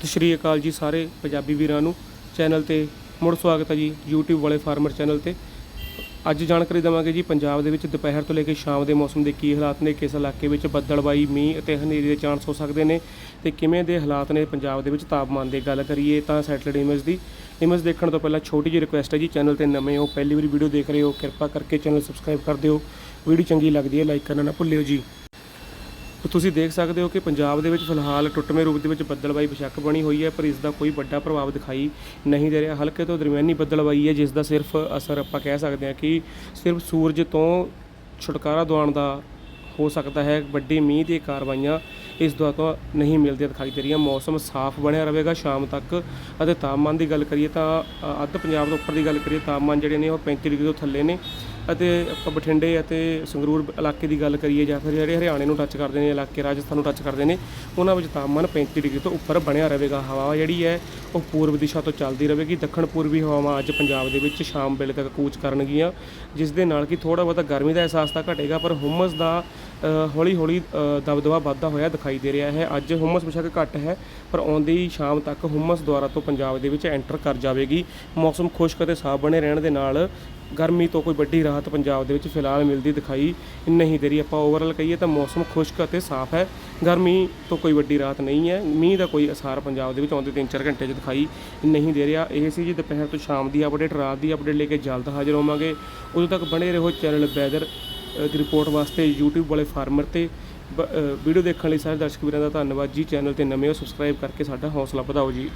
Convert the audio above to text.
ਸਤਿ ਸ਼੍ਰੀ ਅਕਾਲ ਜੀ ਸਾਰੇ ਪੰਜਾਬੀ ਵੀਰਾਂ ਨੂੰ। ਚੈਨਲ ਤੇ ਮੁੜ ਸਵਾਗਤ ਹੈ ਜੀ YouTube ਵਾਲੇ ਫਾਰਮਰ ਚੈਨਲ ਤੇ। ਅੱਜ ਜਾਣਕਾਰੀ ਦੇਵਾਂਗੇ ਜੀ ਪੰਜਾਬ ਦੇ ਵਿੱਚ ਦੁਪਹਿਰ ਤੋਂ ਲੈ ਕੇ ਸ਼ਾਮ ਦੇ ਮੌਸਮ ਦੇ ਕੀ ਹਾਲਾਤ ਨੇ, ਕਿਸ ਇਲਾਕੇ ਵਿੱਚ ਬੱਦਲਬਾਈ ਮੀਂਹ ਅਤੇ ਹਨੇਰੀ ਦੇ ਚਾਂਸ ਹੋ ਸਕਦੇ ਨੇ ਤੇ ਕਿਵੇਂ ਦੇ ਹਾਲਾਤ ਨੇ ਪੰਜਾਬ ਦੇ ਵਿੱਚ ਤਾਪਮਾਨ ਦੀ ਗੱਲ ਕਰੀਏ ਤਾਂ ਸੈਟਲਡ ਇਮੇਜ ਦੀ। ਇਮੇਜ ਦੇਖਣ ਤੋਂ ਪਹਿਲਾਂ ਛੋਟੀ ਜਿਹੀ ਰਿਕੁਐਸਟ ਹੈ ਜੀ, ਚੈਨਲ ਤੇ ਨਵੇਂ ਹੋ, ਪਹਿਲੀ ਵਾਰੀ ਵੀਡੀਓ ਦੇਖ ਰਹੇ ਹੋ, ਕਿਰਪਾ ਕਰਕੇ ਚੈਨਲ ਸਬਸਕ੍ਰਾਈਬ ਕਰ ਦਿਓ। ਵੀਡੀਓ ਚੰਗੀ ਲੱਗਦੀ ਹੈ, ਲਾਈਕ ਕਰਨਾ ਨਾ ਭੁੱਲਿਓ ਜੀ। ਤੁਸੀਂ ਦੇਖ ਸਕਦੇ ਹੋ ਕਿ ਪੰਜਾਬ ਦੇ ਵਿੱਚ ਫਿਲਹਾਲ ਟੁੱਟਵੇਂ ਰੂਪ ਦੇ ਵਿੱਚ ਬੱਦਲਬਾਈ ਬੇਸ਼ੱਕ ਬਣੀ ਹੋਈ ਹੈ, ਪਰ ਇਸ ਦਾ ਕੋਈ ਵੱਡਾ ਪ੍ਰਭਾਵ ਦਿਖਾਈ ਨਹੀਂ ਦੇ ਰਿਹਾ। ਹਲਕੇ ਤੋਂ ਦਰਮਿਆਨੀ ਬੱਦਲਬਾਈ ਹੈ, ਜਿਸ ਦਾ ਸਿਰਫ ਅਸਰ ਆਪਾਂ ਕਹਿ ਸਕਦੇ ਹਾਂ ਕਿ ਸਿਰਫ ਸੂਰਜ ਤੋਂ ਛੁਟਕਾਰਾ ਦਿਵਾਉਣ ਦਾ ਹੋ ਸਕਦਾ ਹੈ। ਵੱਡੀ ਮੀਂਹ ਦੀ ਕਾਰਵਾਈਆਂ ਇਸ ਦੁਆ ਤੋਂ ਨਹੀਂ ਮਿਲਦੀਆਂ ਦਿਖਾਈ ਦੇ ਰਹੀਆਂ। ਮੌਸਮ ਸਾਫ਼ ਬਣਿਆ ਰਹੇਗਾ ਸ਼ਾਮ ਤੱਕ। ਅਤੇ ਤਾਪਮਾਨ ਦੀ ਗੱਲ ਕਰੀਏ ਤਾਂ ਅੱਧ ਪੰਜਾਬ ਤੋਂ ਉੱਪਰ ਦੀ ਗੱਲ ਕਰੀਏ, ਤਾਪਮਾਨ ਜਿਹੜੇ ਨੇ ਉਹ 35 ਡਿਗਰੀ ਤੋਂ ਥੱਲੇ ਨੇ। ਅਤੇ ਆਪਾਂ ਬਠਿੰਡੇ ਅਤੇ ਸੰਗਰੂਰ ਇਲਾਕੇ ਦੀ ਗੱਲ ਕਰੀਏ ਜਾਂ ਫਿਰ ਜਿਹੜੇ ਹਰਿਆਣੇ ਨੂੰ ਟੱਚ ਕਰਦੇ ਨੇ, ਇਲਾਕੇ ਰਾਜਸਥਾਨ ਨੂੰ ਟੱਚ ਕਰਦੇ ਨੇ, ਉਹਨਾਂ ਵਿੱਚ ਤਾਪਮਾਨ 35 ਡਿਗਰੀ ਤੋਂ ਉੱਪਰ ਬਣਿਆ ਰਹੇਗਾ। ਹਵਾ ਜਿਹੜੀ ਹੈ, ਉਹ ਪੂਰਬ ਦਿਸ਼ਾ ਤੋਂ ਚੱਲਦੀ ਰਹੇਗੀ। ਦੱਖਣ ਪੂਰਬੀ ਹਵਾਵਾਂ ਅੱਜ ਪੰਜਾਬ ਦੇ ਵਿੱਚ ਸ਼ਾਮ ਵੇਲੇ ਤੱਕ ਕੂਚ ਕਰਨਗੀਆਂ, ਜਿਸ ਦੇ ਨਾਲ ਕਿ ਥੋੜਾ ਬਹੁਤਾ ਗਰਮੀ ਦਾ ਅਹਿਸਾਸ ਤਾਂ ਘਟੇਗਾ, ਪਰ ਹੁਮਸ ਦਾ ਹੌਲੀ ਹੌਲੀ ਦਬਦਬਾ ਵੱਧਦਾ ਹੋਇਆ ਦਿਖਾਈ ਦੇ ਰਿਹਾ ਹੈ। ਅੱਜ ਹੁਮਸ ਬੇਸ਼ੱਕ ਘੱਟ ਹੈ, ਪਰ ਆਉਂਦੀ ਸ਼ਾਮ ਤੱਕ ਹੁਮਸ ਦੁਆਰਾ ਤੋਂ ਪੰਜਾਬ ਦੇ ਵਿੱਚ ਐਂਟਰ ਕਰ ਜਾਵੇਗੀ। ਮੌਸਮ ਖੁਸ਼ਕ ਅਤੇ ਸਾਫ਼ ਬਣੇ ਰਹਿਣ ਦੇ ਨਾਲ ਗਰਮੀ ਤੋਂ ਕੋਈ ਵੱਡੀ ਰਾਹਤ ਪੰਜਾਬ ਦੇ ਵਿੱਚ ਫਿਲਹਾਲ ਮਿਲਦੀ ਦਿਖਾਈ ਨਹੀਂ ਦੇ ਰਹੀ। ਆਪਾਂ ਓਵਰਆਲ ਕਹੀਏ ਤਾਂ ਮੌਸਮ ਖੁਸ਼ਕ ਅਤੇ ਸਾਫ਼ ਹੈ। ਗਰਮੀ ਤੋਂ ਕੋਈ ਵੱਡੀ ਰਾਹਤ ਨਹੀਂ ਹੈ। ਮੀਂਹ ਦਾ ਕੋਈ ਅਸਰ ਪੰਜਾਬ ਦੇ ਵਿੱਚ ਆਉਂਦੇ 3-4 ਘੰਟੇ 'ਚ ਦਿਖਾਈ ਨਹੀਂ ਦੇ ਰਿਹਾ। ਇਹ ਸੀ ਜੀ ਦੁਪਹਿਰ ਤੋਂ ਸ਼ਾਮ ਦੀ ਅਪਡੇਟ ਰਾਤ ਦੀ ਅਪਡੇਟ ਲੈ ਕੇ ਜਲਦ ਹਾਜ਼ਰ ਹੋਵਾਂਗੇ। ਉਦੋਂ ਤੱਕ ਬਣੇ ਰਹੋ ਚੈਨਲ ਵੈਦਰ ਦੀ ਰਿਪੋਰਟ ਵਾਸਤੇ YouTube ਵਾਲੇ ਫਾਰਮਰ ਤੇ, ਬ- ਵੀਡੀਓ ਦੇਖਣ ਲਈ ਸਾਰੇ ਦਰਸ਼ਕ ਵੀਰਾਂ ਦਾ ਧੰਨਵਾਦ ਜੀ। ਚੈਨਲ ਤੇ ਨਵੇਂ ਹੋ ਸਬਸਕ੍ਰਾਈਬ ਕਰਕੇ ਸਾਡਾ ਹੌਸਲਾ ਵਧਾਓ ਜੀ।